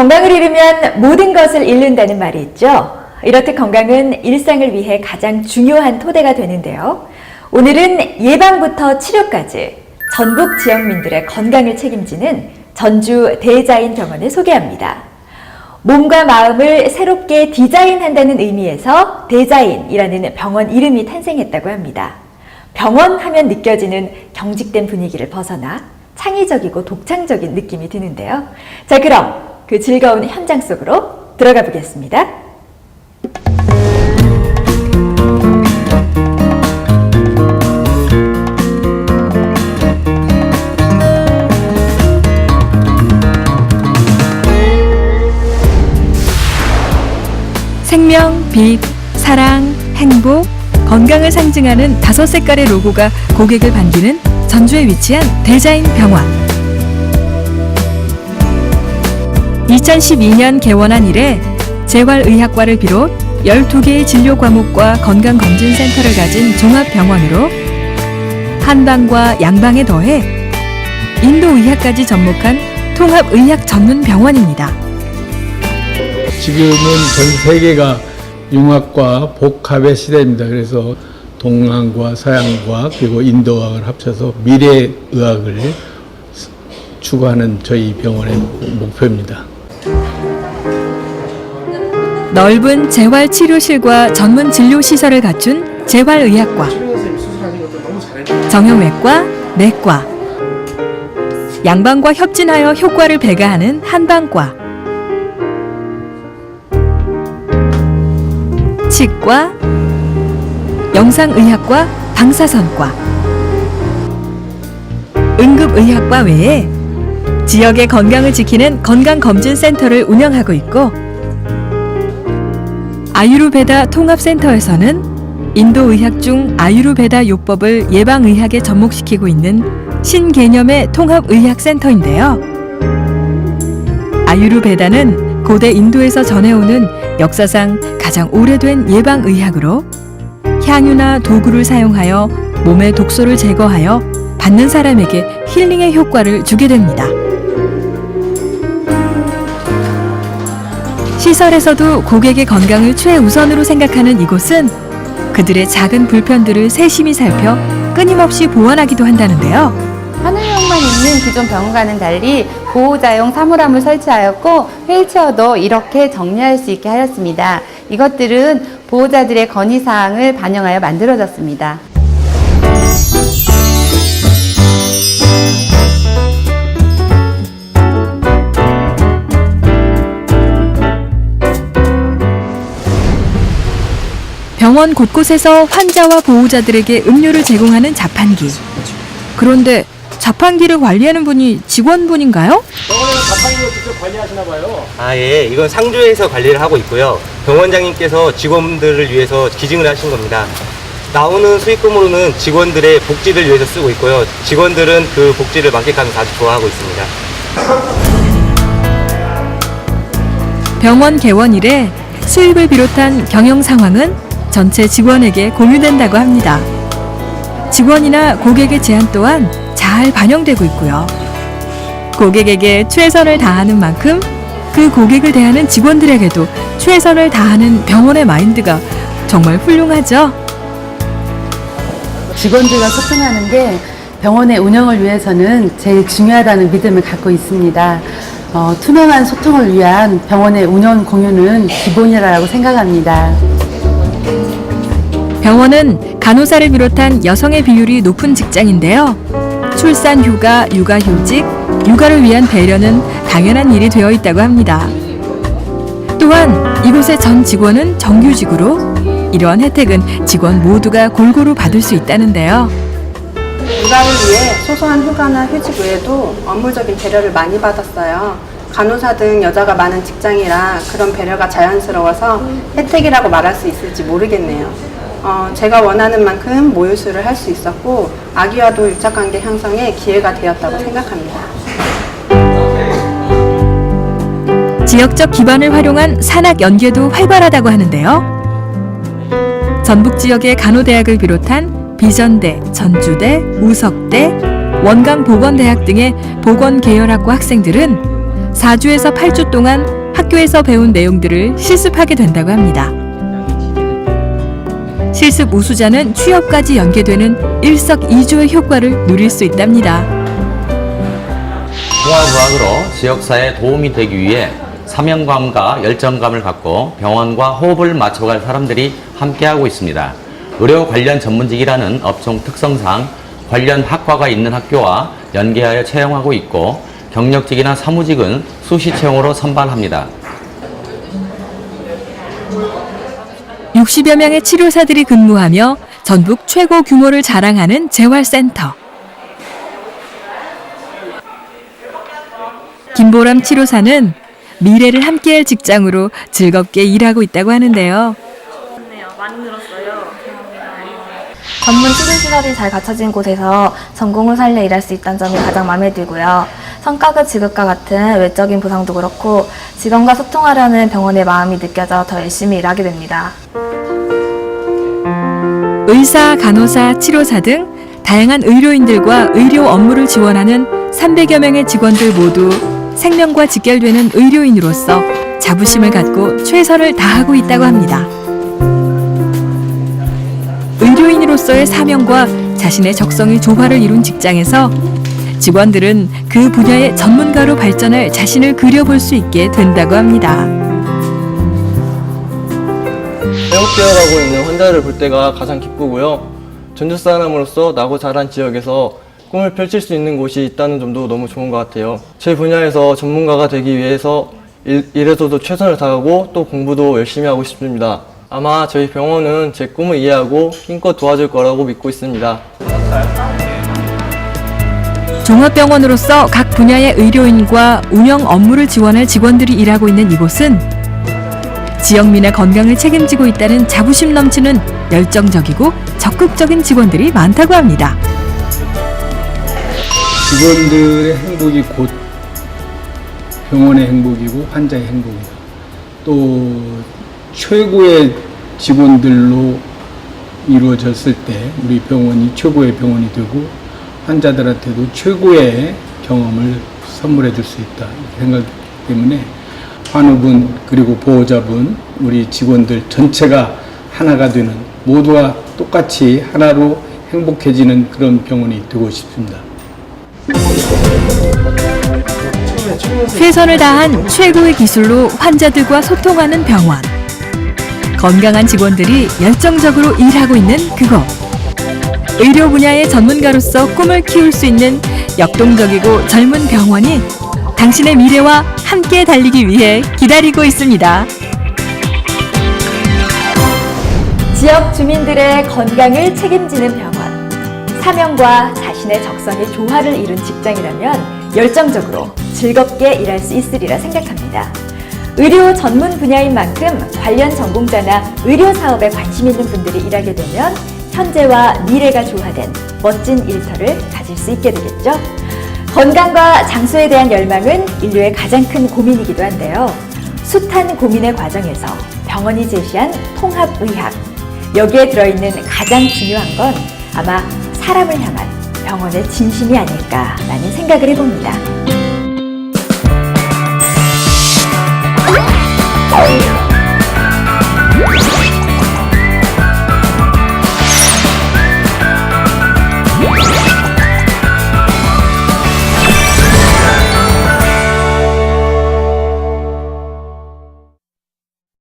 건강을 잃으면 모든 것을 잃는다는 말이 있죠. 이렇듯 건강은 일상을 위해 가장 중요한 토대가 되는데요. 오늘은 예방부터 치료까지 전국 지역민들의 건강을 책임지는 전주 대자인 병원을 소개합니다. 몸과 마음을 새롭게 디자인한다는 의미에서 대자인이라는 병원 이름이 탄생했다고 합니다. 병원 하면 느껴지는 경직된 분위기를 벗어나 창의적이고 독창적인 느낌이 드는데요. 자, 그럼 그 즐거운 현장 속으로 들어가 보겠습니다. 생명, 빛, 사랑, 행복, 건강을 상징하는 다섯 색깔의 로고가 고객을 반기는 전주에 위치한 대자인 병원. 2012년 개원한 이래 재활의학과를 비롯 12개의 진료 과목과 건강검진센터를 가진 종합병원으로 한방과 양방에 더해 인도의학까지 접목한 통합의학 전문 병원입니다. 지금은 전 세계가 융합과 복합의 시대입니다. 그래서 동양과 서양과 그리고 인도학을 합쳐서 미래 의학을 추구하는 저희 병원의 목표입니다. 넓은 재활치료실과 전문 진료시설을 갖춘 재활의학과. 정형외과, 내과. 양방과 협진하여 효과를 배가하는 한방과. 치과 영상의학과 방사선과. 응급의학과 외에 지역의 건강을 지키는 건강검진센터를 운영하고 있고 아유르베다 통합센터에서는 인도 의학 중 아유르베다 요법을 예방 의학에 접목시키고 있는 신개념의 통합 의학 센터인데요. 아유르베다는 고대 인도에서 전해오는 역사상 가장 오래된 예방 의학으로 향유나 도구를 사용하여 몸의 독소를 제거하여 받는 사람에게 힐링의 효과를 주게 됩니다. 시설에서도 고객의 건강을 최우선으로 생각하는 이곳은 그들의 작은 불편들을 세심히 살펴 끊임없이 보완하기도 한다는데요. 하늘용만 있는 기존 병원과는 달리 보호자용 사물함을 설치하였고 휠체어도 이렇게 정리할 수 있게 하였습니다. 이것들은 보호자들의 건의사항을 반영하여 만들어졌습니다. 병원 곳곳에서 환자와 보호자들에게 음료를 제공하는 자판기. 그런데 자판기를 관리하는 분이 직원분인가요? 병원에는 자판기를 직접 관리하시나 봐요. 아, 예. 이건 상주에서 관리를 하고 있고요. 병원장님께서 직원들을 위해서 기증을 하신 겁니다. 나오는 수익금으로는 직원들의 복지를 위해서 쓰고 있고요. 직원들은 그 복지를 만끽하면서 아주 좋아하고 있습니다. 병원 개원 이래 수입을 비롯한 경영 상황은 전체 직원에게 공유된다고 합니다. 직원이나 고객의 제안 또한 잘 반영되고 있고요. 고객에게 최선을 다하는 만큼 그 고객을 대하는 직원들에게도 최선을 다하는 병원의 마인드가 정말 훌륭하죠. 직원들과 소통하는 게 병원의 운영을 위해서는 제일 중요하다는 믿음을 갖고 있습니다. 어, 투명한 소통을 위한 병원의 운영 공유는 기본이라고 생각합니다. 병원은 간호사를 비롯한 여성의 비율이 높은 직장인데요. 출산 휴가, 육아 휴직, 육아를 위한 배려는 당연한 일이 되어 있다고 합니다. 또한 이곳의 전 직원은 정규직으로 이러한 혜택은 직원 모두가 골고루 받을 수 있다는데요. 육아를 위해 소소한 휴가나 휴직 외에도 업무적인 배려를 많이 받았어요. 간호사 등 여자가 많은 직장이라 그런 배려가 자연스러워서 혜택이라고 말할 수 있을지 모르겠네요. 어, 제가 원하는 만큼 모유수를 할 수 있었고 아기와도 유착관계 형성에 기회가 되었다고 생각합니다. 지역적 기반을 활용한 산학 연계도 활발하다고 하는데요. 전북 지역의 간호대학을 비롯한 비전대, 전주대, 우석대, 원광보건대학 등의 보건계열학과 학생들은 4주에서 8주 동안 학교에서 배운 내용들을 실습하게 된다고 합니다. 실습 우수자는 취업까지 연계되는 일석이조의 효과를 누릴 수 있답니다. 통합의학으로 지역사회에 도움이 되기 위해 사명감과 열정감을 갖고 병원과 호흡을 맞춰갈 사람들이 함께하고 있습니다. 의료 관련 전문직이라는 업종 특성상 관련 학과가 있는 학교와 연계하여 채용하고 있고 경력직이나 사무직은 수시 채용으로 선발합니다. 60여 명의 치료사들이 근무하며 전국 최고 규모를 자랑하는 재활센터. 김보람 치료사는 미래를 함께할 직장으로 즐겁게 일하고 있다고 하는데요. 전문 치료 시설이 잘 갖춰진 곳에서 전공을 살려 일할 수 있다는 점이 가장 마음에 들고요. 성과급 지급과 같은 외적인 보상도 그렇고 직원과 소통하려는 병원의 마음이 느껴져 더 열심히 일하게 됩니다. 의사, 간호사, 치료사 등 다양한 의료인들과 의료 업무를 지원하는 300여 명의 직원들 모두 생명과 직결되는 의료인으로서 자부심을 갖고 최선을 다하고 있다고 합니다. 의료인으로서의 사명과 자신의 적성이 조화를 이룬 직장에서 직원들은 그 분야의 전문가로 발전할 자신을 그려볼 수 있게 된다고 합니다. 회복되어가고 있는 환자를 볼 때가 가장 기쁘고요. 전주 사람으로서 나고 자란 지역에서 꿈을 펼칠 수 있는 곳이 있다는 점도 너무 좋은 것 같아요. 제 분야에서 전문가가 되기 위해서 일, 일에서도 최선을 다하고 또 공부도 열심히 하고 싶습니다. 아마 저희 병원은 제 꿈을 이해하고 힘껏 도와줄 거라고 믿고 있습니다. 종합병원으로서 각 분야의 의료인과 운영 업무를 지원할 직원들이 일하고 있는 이곳은 지역민의 건강을 책임지고 있다는 자부심 넘치는 열정적이고 적극적인 직원들이 많다고 합니다. 직원들의 행복이 곧 병원의 행복이고 환자의 행복이다. 또 최고의 직원들로 이루어졌을 때 우리 병원이 최고의 병원이 되고 환자들한테도 최고의 경험을 선물해 줄 수 있다 생각하기 때문에 환우분 그리고 보호자분 우리 직원들 전체가 하나가 되는 모두가 똑같이 하나로 행복해지는 그런 병원이 되고 싶습니다. 최선을 다한 최고의 기술로 환자들과 소통하는 병원. 건강한 직원들이 열정적으로 일하고 있는 그곳. 의료 분야의 전문가로서 꿈을 키울 수 있는 역동적이고 젊은 병원이 당신의 미래와 함께 달리기 위해 기다리고 있습니다. 지역 주민들의 건강을 책임지는 병원. 사명과 자신의 적성의 조화를 이룬 직장이라면 열정적으로 즐겁게 일할 수 있으리라 생각합니다. 의료 전문 분야인 만큼 관련 전공자나 의료 사업에 관심 있는 분들이 일하게 되면 현재와 미래가 조화된 멋진 일터를 가질 수 있게 되겠죠. 건강과 장수에 대한 열망은 인류의 가장 큰 고민이기도 한데요. 숱한 고민의 과정에서 병원이 제시한 통합의학. 여기에 들어있는 가장 중요한 건 아마 사람을 향한 병원의 진심이 아닐까라는 생각을 해봅니다.